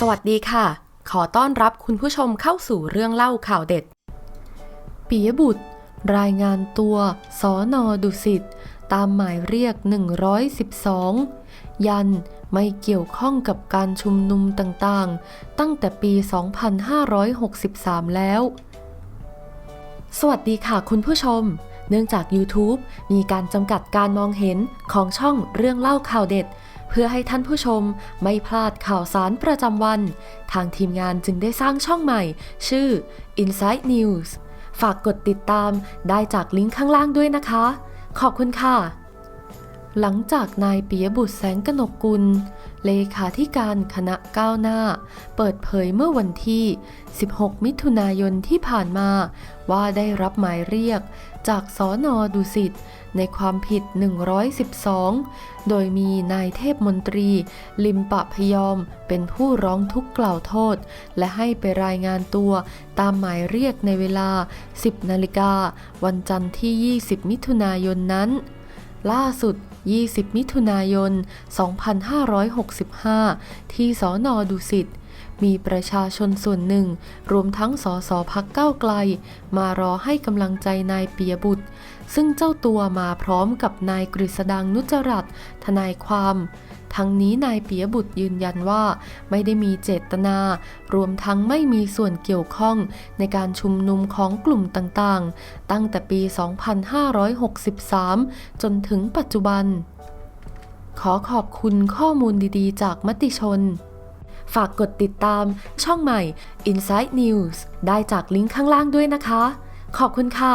สวัสดีค่ะ ขอต้อนรับคุณผู้ชมเข้าสู่เรื่องเล่าข่าวเด็ดปิยบุตร รายงานตัวสอนอดุสิตตามหมายเรียก 112 ยันไม่เกี่ยวข้องกับการชุมนุมต่างๆ ตั้งแต่ปี 2563 แล้ว สวัสดีค่ะคุณผู้ชม เนื่องจาก YouTube มีการจำกัดการมองเห็นของช่องเรื่องเล่าข่าวเด็ด เพื่อให้ท่านผู้ชมไม่พลาดข่าวสารประจำวัน ทางทีมงานจึงได้สร้างช่องใหม่ ชื่อ Inside News ฝากกดติดตามได้จากลิงก์ข้างล่างด้วยนะคะ ขอบคุณค่ะ หลังจากนายปิยบุตรแสงกนกกุล เลขาธิการคณะก้าวหน้า เปิดเผยเมื่อวันที่ 16 มิถุนายนที่ผ่านมา ว่าได้รับหมายเรียกจากสอนอดุสิตในความผิด 112 โดยมีนายเทพมนตรี ลิมปะพยอมเป็นผู้ร้องทุกข์กล่าวโทษ และให้ไปรายงานตัวตามหมายเรียกในเวลา 10 นาฬิกาวันจันทร์ที่ 20 มิถุนายนนั้น ล่าสุด 20 มิถุนายน 2565 ที่สอนอดุสิตมีประชาชนส่วนหนึ่ง รวมทั้งสสพักเก้าวไกล มารอให้กำลังใจนายเปียบุตร ซึ่งเจ้าตัวมาพร้อมกับนายกฤษดังนุจรัตน์ทนายความ ทั้งนี้นายปียบุตรยืนยันว่า ไม่ได้มีเจตนา รวมทั้งไม่มีส่วนเกี่ยวข้องในการชุมนุมของกลุ่มต่างๆ ตั้งแต่ปี 2563 จนถึงปัจจุบัน ขอขอบคุณข้อมูลดีๆ จากมติชน ฝากกดติดตามช่องใหม่ Inside News ได้จากลิงก์ข้างล่างด้วยนะคะ ขอบคุณค่ะ